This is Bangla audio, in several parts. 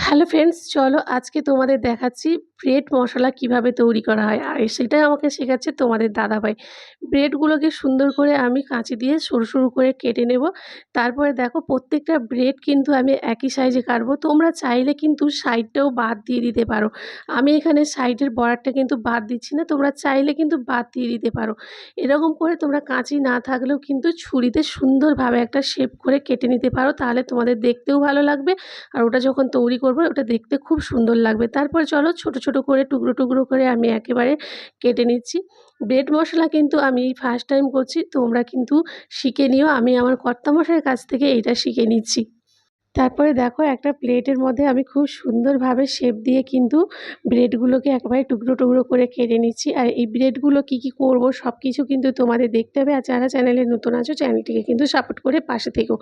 হ্যালো ফ্রেন্ডস চলো আজকে তোমাদের দেখাচ্ছি ব্রেড মশলা কীভাবে তৈরি করা হয়। আর সেটাই আমাকে শেখাচ্ছে তোমাদের দাদাভাই। ব্রেডগুলোকে সুন্দর করে আমি কাঁচি দিয়ে সরু সরু করে কেটে নেব। তারপরে দেখো প্রত্যেকটা ব্রেড কিন্তু আমি একই সাইজে কাটবো। তোমরা চাইলে কিন্তু সাইডটাও বাদ দিয়ে দিতে পারো। আমি এখানে সাইডের বর্ডারটা কিন্তু বাদ দিচ্ছি না। তোমরা চাইলে কিন্তু বাদ দিয়ে দিতে পারো। এরকম করে তোমরা কাঁচি না থাকলেও কিন্তু ছুরিতে সুন্দরভাবে একটা শেপ করে কেটে নিতে পারো। তাহলে তোমাদের দেখতেও ভালো লাগবে। আর ওটা যখন তৈরি করব, ওটা দেখতে খুব সুন্দর লাগবে। তারপর চলো ছোট ছোট করে, টুকরো টুকরো করে আমি একেবারে কেটে নিচ্ছি। ব্রেড মশলা কিন্তু আমি ফার্স্ট টাইম করছি, তোমরা কিন্তু শিখে নিও। আমি আমার কর্তামশাইয়ের কাছ থেকে এইটা শিখে নিচ্ছি। তারপরে দেখো একটা প্লেটের মধ্যে আমি খুব সুন্দরভাবে শেপ দিয়ে কিন্তু ব্রেডগুলোকে একেবারে টুকরো টুকরো করে কেটে নিচ্ছি। আর এই ব্রেডগুলো কি কি করব সব কিছু কিন্তু তোমাদের দেখতে হবে। আর যারা চ্যানেলে নতুন আছো, চ্যানেলটিকে কিন্তু সাপোর্ট করে পাশে থেকো।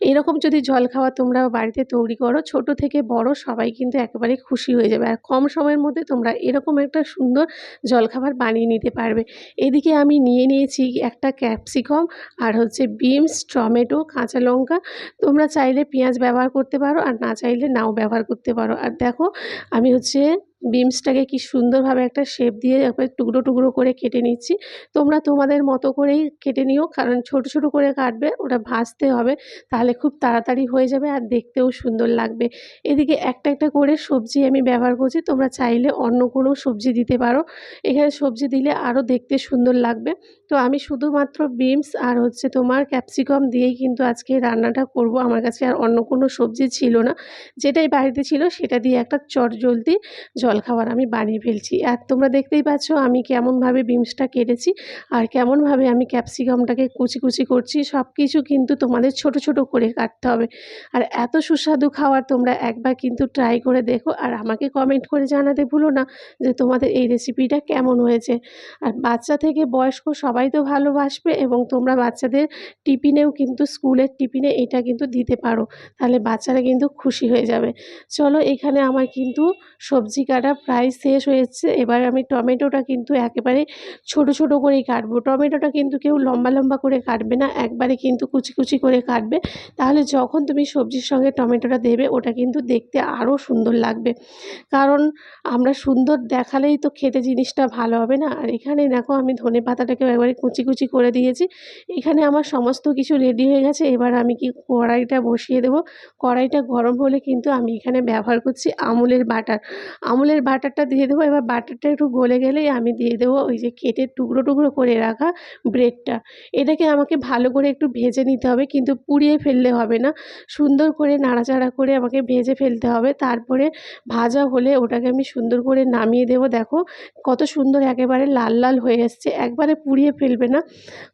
এরকম যদি জল খাওয়া তোমরা বাড়িতে তৈরি করো, ছোট থেকে বড় সবাই কিন্তু একেবারে খুশি হয়ে যাবে। আর কম সময়ের মধ্যে তোমরা এরকম একটা সুন্দর জলখাবার বানিয়ে নিতে পারবে। এদিকে আমি নিয়ে নিয়েছি একটা ক্যাপসিকাম আর হচ্ছে বিনস টমেটো, কাঁচা লঙ্কা। তোমরা চাইলে পেঁয়াজ ব্যবহার করতে পারো আর না চাইলে নাও ব্যবহার করতে পারো। আর দেখো আমি হচ্ছে বিমসটাকে কি সুন্দরভাবে একটা শেপ দিয়ে একবার টুকরো টুকরো করে কেটে নিচ্ছি। তোমরা তোমাদের মতো করেই কেটে নিও, কারণ ছোট ছোট করে কাটবে, ওটা ভাজতে হবে, তাহলে খুব তাড়াতাড়ি হয়ে যাবে আর দেখতেও সুন্দর লাগবে। এদিকে একটা একটা করে সবজি আমি ব্যবহার করছি, তোমরা চাইলে অন্য কোনো সবজি দিতে পারো। এখানে সবজি দিলে আরও দেখতে সুন্দর লাগবে। তো আমি শুধুমাত্র বিমস আর হচ্ছে তোমার ক্যাপসিকাম দিয়েই কিন্তু আজকে রান্নাটা করব। আমার কাছে আর অন্য কোনো সবজি ছিল না। যেটাই বাড়িতে ছিল সেটা দিয়ে একটা চটজলদি জলখাবার আমি বানিয়ে ফেলছি। আর তোমরা দেখতেই পাচ্ছ আমি কেমনভাবে বিমসটা কেটেছি আর কেমনভাবে আমি ক্যাপসিকামটাকে কুচি কুচি করছি সব কিছু কিন্তু তোমাদের ছোট ছোট করে কাটতে হবে। আর এত সুস্বাদু খাবার তোমরা একবার কিন্তু ট্রাই করে দেখো আর আমাকে কমেন্ট করে জানাতে ভুলো না যে তোমাদের এই রেসিপিটা কেমন হয়েছে। আর বাচ্চা থেকে বয়স্ক সবাই তো ভালোবাসবে এবং তোমরা বাচ্চাদের টিফিনেও কিন্তু স্কুলের টিফিনে এটা কিন্তু দিতে পারো, তাহলে বাচ্চারা কিন্তু খুশি হয়ে যাবে। চলো এখানে আমার কিন্তু সবজি কাটা প্রায় শেষ হয়েছে। এবার আমি টমেটোটা কিন্তু একেবারে ছোট ছোট করেই কাটবো। টমেটোটা কিন্তু কেউ লম্বা লম্বা করে কাটবে না, একবারে কিন্তু কুচি কুচি করে কাটবে। তাহলে যখন তুমি সবজির সঙ্গে টমেটোটা দেবে, ওটা কিন্তু দেখতে আরও সুন্দর লাগবে। কারণ আমরা সুন্দর দেখালেই তো খেতে জিনিসটা ভালো হবে না। আর এখানে দেখো আমি ধনে পাতাটাকেও একবারে কুচি কুচি করে দিয়েছি। এখানে আমার সমস্ত কিছু রেডি হয়ে গেছে। এবার আমি কি কড়াইটা বসিয়ে দেবো? কড়াইটা গরম হলে কিন্তু আমি এখানে ব্যবহার করছি আমুলের বাটার। আমুলের বাটারটা দিয়ে দেবো। এবার বাটারটা একটু গলে গেলেই আমি দিয়ে দেবো ওই যে কেটে টুকরো টুকরো করে রাখা ব্রেডটা। এটাকে আমাকে ভালো করে একটু ভেজে নিতে হবে, কিন্তু পুড়িয়ে ফেললে হবে না। সুন্দর করে নাড়াচাড়া করে আমাকে ভেজে ফেলতে হবে। তারপরে ভাজা হলে ওটাকে আমি সুন্দর করে নামিয়ে দেবো। দেখো কত সুন্দর একেবারে লাল লাল হয়ে এসছে একবারে পুড়িয়ে ফেলবে না।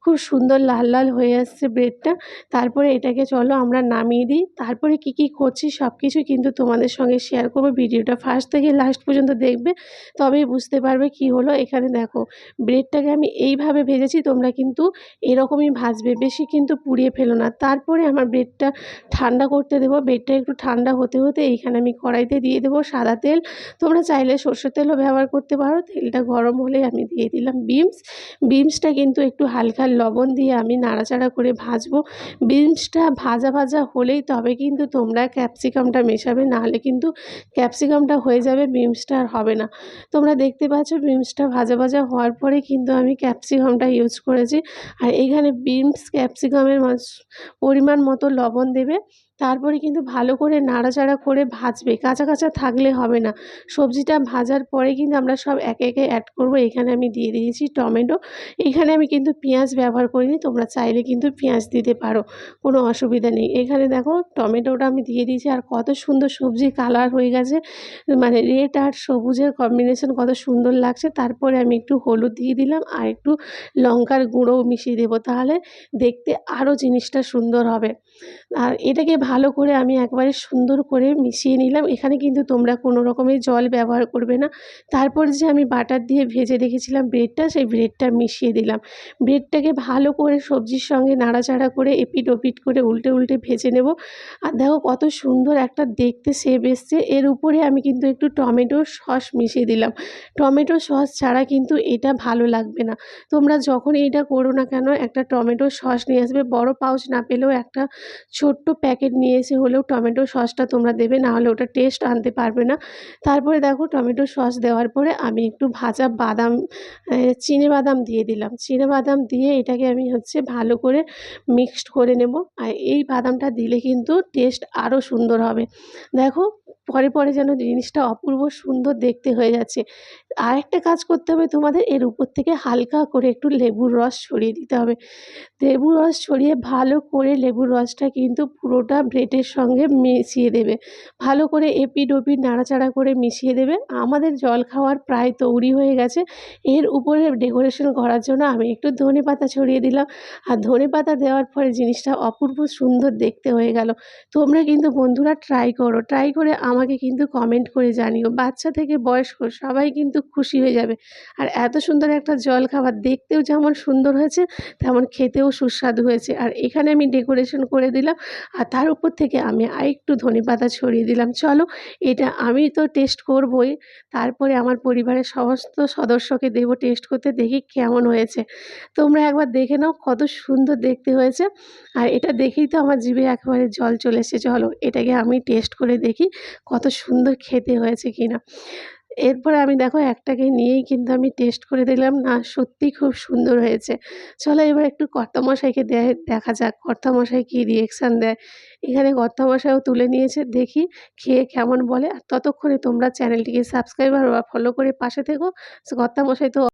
খুব সুন্দর লাল লাল হয়ে আসছে ব্রেডটা। তারপরে এটাকে চলো আমরা নামিয়ে দিই। তারপরে কি কি করছি সব কিছু কিন্তু তোমাদের সঙ্গে শেয়ার করব। ভিডিওটা ফার্স্ট থেকে লাস্ট পর্যন্ত দেখবে, তবেই বুঝতে পারবে কি হলো। এখানে দেখো, ব্রেডটাকে আমি এইভাবে ভেজেছি, তোমরা কিন্তু এরকমই ভাজবে, বেশি কিন্তু পুড়িয়ে ফেলো না। তারপরে আমার ব্রেডটা ঠান্ডা করতে দেবো, ব্রেডটা একটু ঠান্ডা হতে হতে এইখানে আমি কড়াইতে দিয়ে দেবো সাদা তেল। তোমরা চাইলে সর্ষের তেলও ব্যবহার করতে পারো, তেলটা গরম হলে আমি দিয়ে দিলাম বিমস বিমসটা কিন্তু একটু হালকা লবণ দিয়ে আমি নাড়াচাড়া করে ভাজবো। বিনসটা ভাজা ভাজা হলেই তবে কিন্তু তোমরা ক্যাপসিকামটা মেশাবে, নাহলে কিন্তু ক্যাপসিকামটা হয়ে যাবে বিনসটা আর হবে না। তোমরা দেখতে পাচ্ছ বিমসটা ভাজা ভাজা হওয়ার পরে কিন্তু আমি ক্যাপসিকামটা ইউজ করেছি। আর এখানে বিমস ক্যাপসিকামের পরিমাণ মতো লবণ দেবে। তারপরে কিন্তু ভালো করে নাড়াচাড়া করে ভাজবে। কাঁচা কাঁচা থাকলে হবে না। সবজিটা ভাজার পরে কিন্তু আমরা সব একে একে অ্যাড করব। এখানে আমি দিয়ে দিয়েছি টমেটো। এখানে আমি কিন্তু পেঁয়াজ ব্যবহার করিনি। তোমরা চাইলে কিন্তু পেঁয়াজ দিতে পারো। কোনো অসুবিধা নেই। এখানে দেখো টমেটোটা আমি দিয়ে দিয়েছি। আর কত সুন্দর সবজি কালার হয়ে গেছে। মানে রেড আর সবুজের কম্বিনেশন কত সুন্দর লাগছে। তারপরে আমি একটু হলুদ দিয়ে দিলাম। আর একটু লঙ্কার গুঁড়োও মিশিয়ে দেবো। তাহলে দেখতে আরও জিনিসটা সুন্দর হবে। আর এটাকে ভালো করে আমি একবারে সুন্দর করে মিশিয়ে নিলাম। এখানে কিন্তু তোমরা কোনো রকমের জল ব্যবহার করবে না। তারপর যে আমি বাটার দিয়ে ভেজে রেখেছিলাম ব্রেডটা, সেই ব্রেডটা মিশিয়ে দিলাম। ব্রেডটাকে ভালো করে সবজির সঙ্গে নাড়াচাড়া করে এপিট ওপিট করে উল্টে উল্টে ভেজে নেব। আর দেখো কত সুন্দর একটা দেখতে শেপ এসছে। এর উপরে আমি কিন্তু একটু টমেটো সস মিশিয়ে দিলাম। টমেটো সস ছাড়া কিন্তু এটা ভালো লাগবে না। তোমরা যখন এইটা করো না কেন, একটা টমেটো সস নিয়ে আসবে। বড় পাউচ না পেলেও একটা ছোট্ট প্যাকেট নিয়ে এসে হলেও টমেটো সসটা তোমরা দেবে নাহলে ওটা টেস্ট আনতে পারবে না। তারপরে দেখো টমেটো সস দেওয়ার পরে আমি একটু ভাজা বাদাম চিনে বাদাম দিয়ে দিলাম। চিনে বাদাম দিয়ে এটাকে আমি হচ্ছে ভালো করে মিক্সড করে নেব। আর এই বাদামটা দিলে কিন্তু টেস্ট আরও সুন্দর হবে। দেখো পরে পরে যেন জিনিসটা অপূর্ব সুন্দর দেখতে হয়ে যাচ্ছে। আর একটা কাজ করতে হবে, তোমাদের এর উপর থেকে হালকা করে একটু লেবুর রস ছড়িয়ে দিতে হবে। লেবুর রস ছড়িয়ে ভালো করে লেবুর রসটা কিন্তু পুরোটা ব্রেডের সঙ্গে মিশিয়ে দেবে। ভালো করে এপিড ওপিড নাড়াচাড়া করে মিশিয়ে দেবে। আমাদের জল খাওয়ার প্রায় তৈরি হয়ে গেছে। এর উপরে ডেকোরেশন করার জন্য আমি একটু ধনে পাতা ছড়িয়ে দিলাম। আর ধনে পাতা দেওয়ার পরে জিনিসটা অপূর্ব সুন্দর দেখতে হয়ে গেল। তোমরা কিন্তু বন্ধুরা ট্রাই করো। ট্রাই করে আমাকে কিন্তু কমেন্ট করে জানিও। বাচ্চা থেকে বয়স্ক সবাই কিন্তু খুশি হয়ে যাবে। আর এত সুন্দর একটা জল খাবার দেখতেও যেমন সুন্দর হয়েছে, তেমন খেতেও সুস্বাদু হয়েছে। আর এখানে আমি ডেকোরেশন করে দিলাম, আর তার উপর থেকে আমি আরেকটু ধনে পাতা ছড়িয়ে দিলাম। চলো, এটা আমি তো টেস্ট করবই। তারপরে আমার পরিবারের সমস্ত সদস্যকে দেবো টেস্ট করতে, দেখি কেমন হয়েছে। তোমরা একবার দেখে নাও কত সুন্দর দেখতে হয়েছে। আর এটা দেখেই তো আমার জিভে একেবারে জল চলে এসেছে। চলো, এটাকে আমি টেস্ট করে দেখি। কত সুন্দর খেতে হয়েছে কি না এরপরে আমি দেখো একটাকে নিয়েই কিন্তু আমি টেস্ট করে দিলাম। না সত্যিই খুব সুন্দর হয়েছে। চলো এবার একটু কর্তামশাইকে দেখা যাক। কর্তামশাই কী রিয়েকশান দেয়? এখানে কর্তামশাইও তুলে নিয়েছে। দেখি খেয়ে কেমন বলে। আর ততক্ষণে তোমরা চ্যানেলটিকে সাবস্ক্রাইব আর ফলো করে পাশে থেকো। কর্তামশাই তো